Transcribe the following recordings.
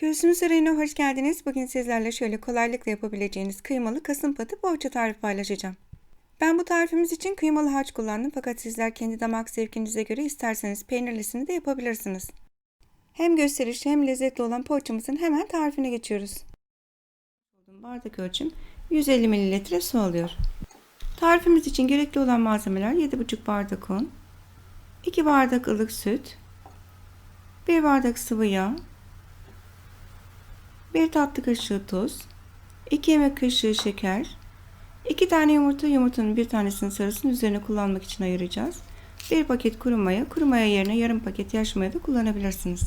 Göğsümün Sarayı'na hoş geldiniz. Bugün sizlerle şöyle kolaylıkla yapabileceğiniz kıymalı kasım patı poğaça tarifi paylaşacağım. Ben bu tarifimiz için kıymalı harç kullandım fakat sizler kendi damak zevkinize göre isterseniz peynirlisini de yapabilirsiniz. Hem gösterişli hem lezzetli olan poğaçamızın hemen tarifine geçiyoruz. Bardak ölçüm 150 ml su alıyor. Tarifimiz için gerekli olan malzemeler 7,5 bardak un, 2 bardak ılık süt, 1 bardak sıvı yağ, 1 tatlı kaşığı tuz, 2 yemek kaşığı şeker, 2 tane yumurta, yumurtanın bir tanesinin sarısını üzerine kullanmak için ayıracağız. 1 paket kuru maya, kuru maya yerine yarım paket yaş maya da kullanabilirsiniz.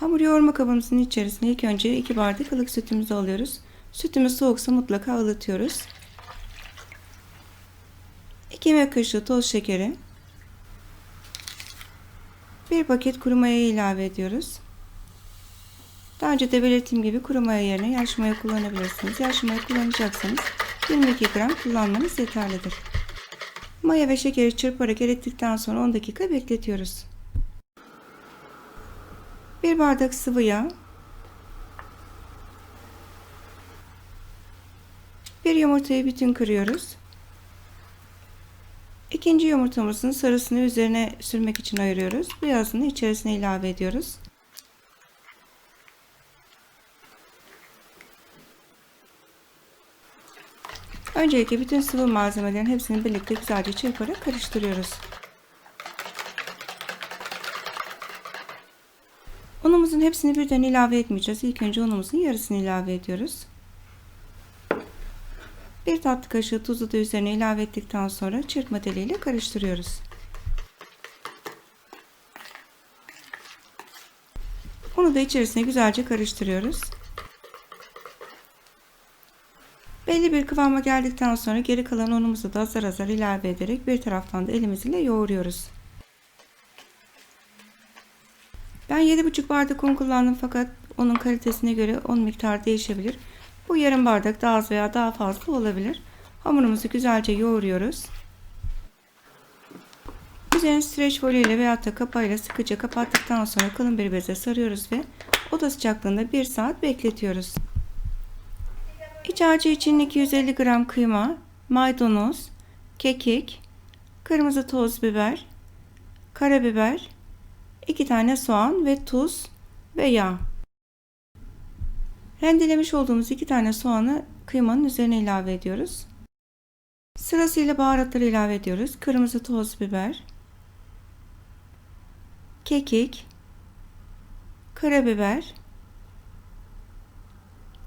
Hamur yoğurma kabımızın içerisine ilk önce 2 bardak ılık sütümüzü alıyoruz. Sütümüz soğuksa mutlaka ılıtıyoruz. 2 yemek kaşığı toz şekeri, 1 paket kuru mayayı ilave ediyoruz. Daha önce de belirttiğim gibi kuru maya yerine yaş maya kullanabilirsiniz. Yaş maya kullanacaksanız 22 gram kullanmanız yeterlidir. Maya ve şekeri çırparak erittikten sonra 10 dakika bekletiyoruz. 1 bardak sıvı yağ, 1 yumurtayı bütün kırıyoruz. İkinci yumurtamızın sarısını üzerine sürmek için ayırıyoruz. Beyazını içerisine ilave ediyoruz. Öncelikle bütün sıvı malzemelerin hepsini birlikte güzelce çırparak karıştırıyoruz. Unumuzun hepsini birden ilave etmeyeceğiz. İlk önce unumuzun yarısını ilave ediyoruz. Bir tatlı kaşığı tuzu da üzerine ilave ettikten sonra çırpma teliyle karıştırıyoruz. Unu da içerisine güzelce karıştırıyoruz. Belli bir kıvama geldikten sonra geri kalan unumuzu da azar azar ilave ederek bir taraftan da elimizle yoğuruyoruz. Ben 7,5 bardak un kullandım fakat onun kalitesine göre un miktarı değişebilir. Bu yarım bardak daha az veya daha fazla olabilir. Hamurumuzu güzelce yoğuruyoruz. Üzerini streç folyo ile veya da kapağıyla sıkıca kapattıktan sonra kalın bir beze sarıyoruz ve oda sıcaklığında 1 saat bekletiyoruz. İç harcı için 250 gram kıyma, maydanoz, kekik, kırmızı toz biber, karabiber, 2 tane soğan ve tuz ve yağ. Rendelemiş olduğumuz 2 tane soğanı kıymanın üzerine ilave ediyoruz. Sırasıyla baharatları ilave ediyoruz. Kırmızı toz biber, kekik, karabiber,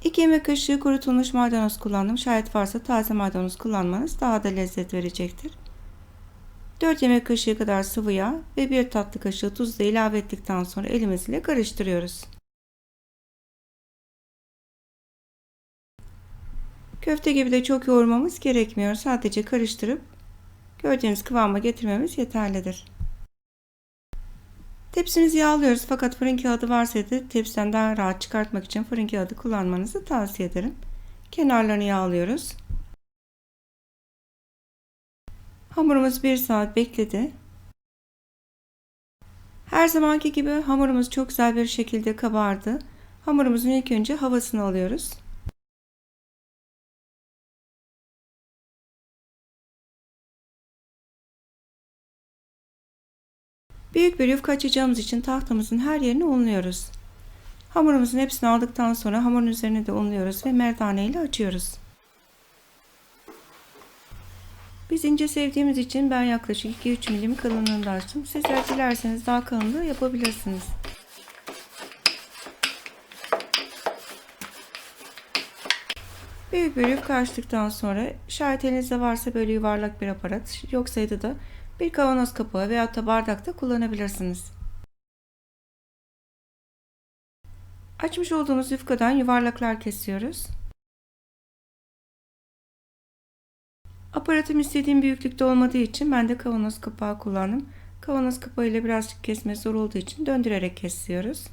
2 yemek kaşığı kurutulmuş maydanoz kullandım. Şayet varsa taze maydanoz kullanmanız daha da lezzet verecektir. 4 yemek kaşığı kadar sıvı yağ ve 1 tatlı kaşığı tuz da ilave ettikten sonra elimizle karıştırıyoruz. Köfte gibi de çok yoğurmamız gerekmiyor. Sadece karıştırıp gördüğünüz kıvama getirmemiz yeterlidir. Tepsimizi yağlıyoruz fakat fırın kağıdı varsa da tepsiden daha rahat çıkartmak için fırın kağıdı kullanmanızı tavsiye ederim. Kenarlarını yağlıyoruz. Hamurumuz 1 saat bekledi. Her zamanki gibi hamurumuz çok güzel bir şekilde kabardı. Hamurumuzun ilk önce havasını alıyoruz. Büyük bir yufka açacağımız için tahtamızın her yerini unluyoruz. Hamurumuzun hepsini aldıktan sonra hamurun üzerine de unluyoruz ve merdane ile açıyoruz. Biz ince sevdiğimiz için ben yaklaşık 2-3 milim kalınlığında açtım. Sizler dilerseniz daha kalınlığı yapabilirsiniz. Büyük bir yufka açtıktan sonra şayet elinizde varsa böyle yuvarlak bir aparat yoksaydı da bir kavanoz kapağı veya da bardakta kullanabilirsiniz. Açmış olduğumuz yufkadan yuvarlaklar kesiyoruz. Aparatım istediğim büyüklükte olmadığı için ben de kavanoz kapağı kullandım. Kavanoz kapağı ile birazcık kesme zor olduğu için döndürerek kesiyoruz.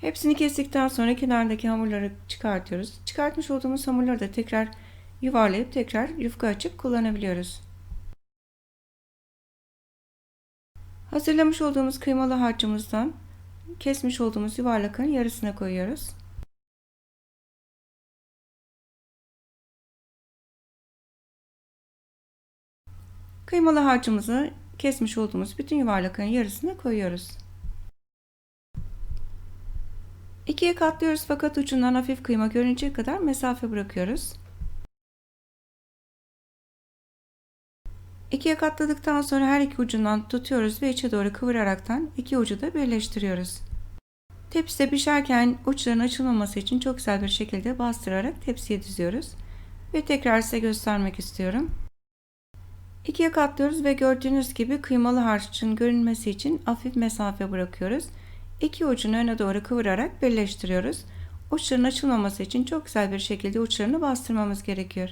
Hepsini kestikten sonra kenardaki hamurları çıkartıyoruz. Çıkartmış olduğumuz hamurları da tekrar yuvarlayıp tekrar yufka açıp kullanabiliyoruz. Hazırlamış olduğumuz kıymalı harcımızdan kesmiş olduğumuz yuvarlakların yarısına koyuyoruz. Kıymalı harcımızı kesmiş olduğumuz bütün yuvarlakların yarısına koyuyoruz. İkiye katlıyoruz fakat ucundan hafif kıyma görünceye kadar mesafe bırakıyoruz. İkiye katladıktan sonra her iki ucundan tutuyoruz ve içe doğru kıvıraraktan iki ucu da birleştiriyoruz. Tepside pişerken uçların açılmaması için çok güzel bir şekilde bastırarak tepsiye diziyoruz. Ve tekrar size göstermek istiyorum. İkiye katlıyoruz ve gördüğünüz gibi kıymalı harçın görünmesi için hafif mesafe bırakıyoruz. İki ucunu öne doğru kıvırarak birleştiriyoruz. Uçların açılmaması için çok güzel bir şekilde uçlarını bastırmamız gerekiyor.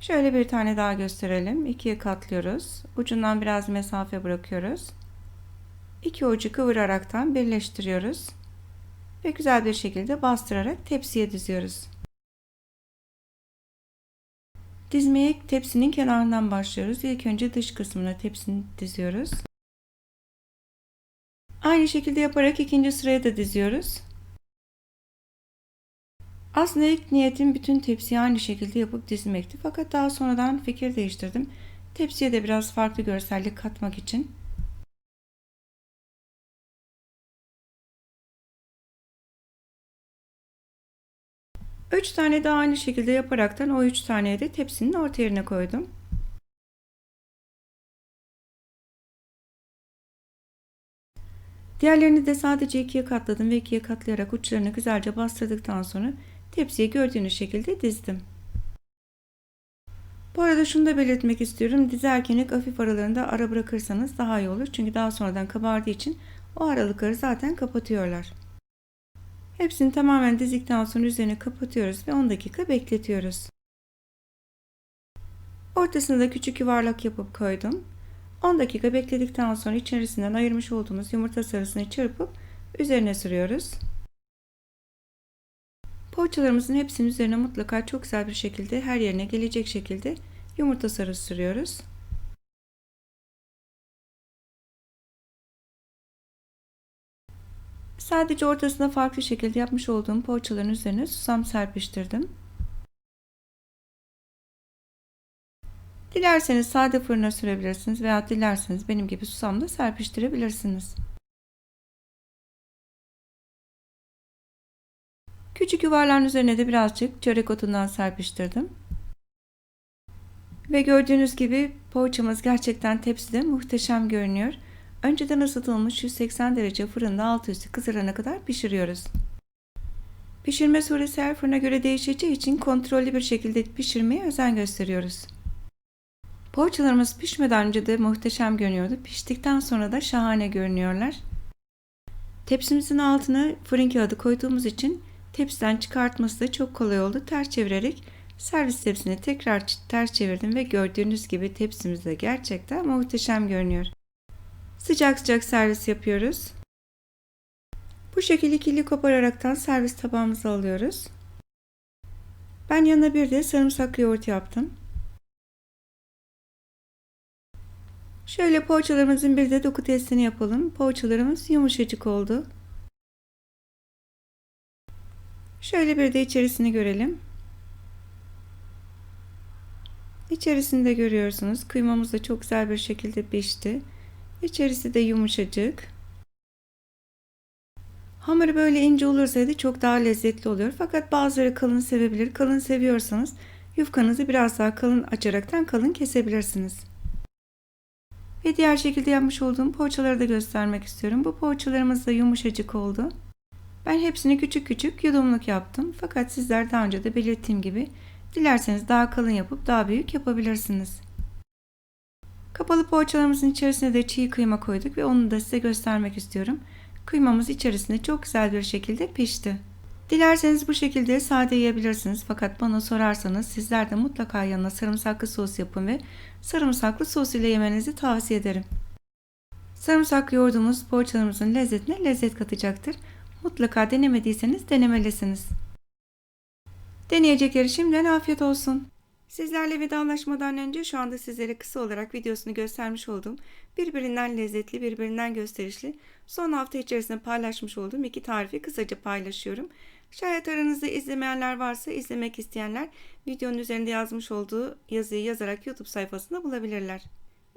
Şöyle bir tane daha gösterelim. İkiye katlıyoruz. Ucundan biraz mesafe bırakıyoruz. İki ucu kıvıraraktan birleştiriyoruz. Ve güzel bir şekilde bastırarak tepsiye diziyoruz. Dizmeye tepsinin kenarından başlıyoruz. İlk önce dış kısmına tepsini diziyoruz. Aynı şekilde yaparak ikinci sıraya da diziyoruz. Aslında ilk niyetim bütün tepsiyi aynı şekilde yapıp dizmekti. Fakat daha sonradan fikir değiştirdim. Tepsiye de biraz farklı görsellik katmak için. Üç tane daha aynı şekilde yaparaktan o üç taneyi de tepsinin orta yerine koydum. Diğerlerini de sadece ikiye katladım ve ikiye katlayarak uçlarını güzelce bastırdıktan sonra tepsiye gördüğünüz şekilde dizdim. Bu arada şunu da belirtmek istiyorum. Dizerken ilk hafif aralarında ara bırakırsanız daha iyi olur. Çünkü daha sonradan kabardığı için o aralıkları zaten kapatıyorlar. Hepsini tamamen dizdikten sonra üzerine kapatıyoruz ve 10 dakika bekletiyoruz. Ortasına da küçük yuvarlak yapıp koydum. 10 dakika bekledikten sonra içerisinden ayırmış olduğumuz yumurta sarısını çırpıp üzerine sürüyoruz. Poğaçalarımızın hepsinin üzerine mutlaka çok güzel bir şekilde her yerine gelecek şekilde yumurta sarısı sürüyoruz. Sadece ortasına farklı şekilde yapmış olduğum poğaçaların üzerine susam serpiştirdim. Dilerseniz sade fırına sürebilirsiniz veya dilerseniz benim gibi susam da serpiştirebilirsiniz. Küçük yuvarların üzerine de birazcık çörek otundan serpiştirdim. Ve gördüğünüz gibi poğaçamız gerçekten tepside muhteşem görünüyor. Önceden ısıtılmış 180 derece fırında alt üstü kızarana kadar pişiriyoruz. Pişirme süresi her fırına göre değişeceği için kontrollü bir şekilde pişirmeye özen gösteriyoruz. Poğaçalarımız pişmeden önce de muhteşem görünüyordu. Piştikten sonra da şahane görünüyorlar. Tepsimizin altına fırın kağıdı koyduğumuz için tepsiden çıkartması da çok kolay oldu. Ters çevirerek servis tepsini tekrar ters çevirdim ve gördüğünüz gibi tepsimiz de gerçekten muhteşem görünüyor. Sıcak sıcak servis yapıyoruz. Bu şekilde ikili kopararaktan servis tabağımıza alıyoruz. Ben yanına bir de sarımsaklı yoğurt yaptım. Şöyle poğaçalarımızın bir de doku testini yapalım. Poğaçalarımız yumuşacık oldu. Şöyle bir de içerisini görelim. İçerisinde görüyorsunuz. Kıymamız da çok güzel bir şekilde pişti. İçerisi de yumuşacık. Hamuru böyle ince olursaydı çok daha lezzetli oluyor. Fakat bazıları kalın sevebilir. Kalın seviyorsanız yufkanızı biraz daha kalın açaraktan kalın kesebilirsiniz. Ve diğer şekilde yapmış olduğum poğaçaları da göstermek istiyorum. Bu poğaçalarımız da yumuşacık oldu. Ben hepsini küçük küçük yudumluk yaptım. Fakat sizler daha önce de belirttiğim gibi dilerseniz daha kalın yapıp daha büyük yapabilirsiniz. Kapalı poğaçalarımızın içerisine de çiğ kıyma koyduk ve onu da size göstermek istiyorum. Kıymamız içerisinde çok güzel bir şekilde pişti. Dilerseniz bu şekilde sade yiyebilirsiniz fakat bana sorarsanız sizler de mutlaka yanına sarımsaklı sos yapın ve sarımsaklı sos ile yemenizi tavsiye ederim. Sarımsaklı yoğurdumuz poğaçalarımızın lezzetine lezzet katacaktır. Mutlaka denemediyseniz denemelisiniz. Deneyecekleri şimdiden afiyet olsun. Sizlerle vedalaşmadan önce şu anda sizlere kısa olarak videosunu göstermiş olduğum birbirinden lezzetli, birbirinden gösterişli son hafta içerisinde paylaşmış olduğum iki tarifi kısaca paylaşıyorum. Şayet aranızda izlemeyenler varsa izlemek isteyenler videonun üzerinde yazmış olduğu yazıyı yazarak YouTube sayfasında bulabilirler.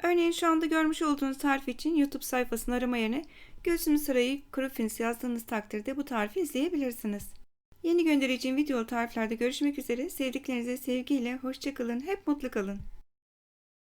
Örneğin şu anda görmüş olduğunuz tarif için YouTube sayfasını arama yerine Gülsüm Sarayı Kuru Fins yazdığınız takdirde bu tarifi izleyebilirsiniz. Yeni göndereceğim videolu tariflerde görüşmek üzere. Sevdiklerinize sevgiyle, hoşçakalın, hep mutlu kalın.